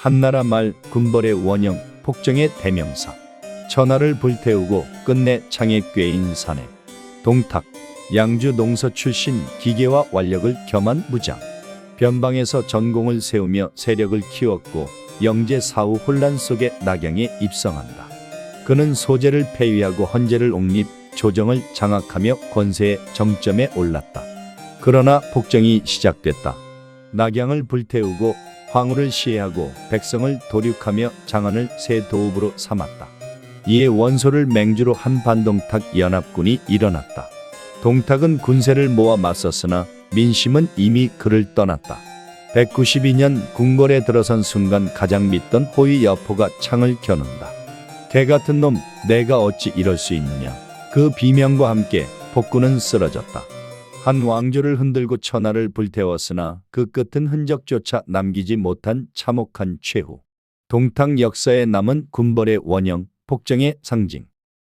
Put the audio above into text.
한나라 말 군벌의 원형, 폭정의 대명사. 천하를 불태우고 끝내 꿰인 사내. 동탁, 양주 농서 출신 기계와 완력을 겸한 무장. 변방에서 전공을 세우며 세력을 키웠고 영제 사후 혼란 속에 낙양에 입성한다. 그는 소재를 폐위하고 헌재를 옹립, 조정을 장악하며 권세의 정점에 올랐다. 그러나 폭정이 시작됐다. 낙양을 불태우고 황후를 시해하고 백성을 도륙하며 장안을 새 도읍으로 삼았다. 이에 원소를 맹주로 한 반동탁 연합군이 일어났다. 동탁은 군세를 모아 맞섰으나 민심은 이미 그를 떠났다. 192년 궁궐에 들어선 순간 가장 믿던 호위 여포가 창을 켜는다. 개 같은 놈, 내가 어찌 이럴 수 있느냐. 그 비명과 함께 폭군은 쓰러졌다. 한 왕조를 흔들고 천하를 불태웠으나 그 끝은 흔적조차 남기지 못한 참혹한 최후. 동탁 역사에 남은 군벌의 원형, 폭정의 상징.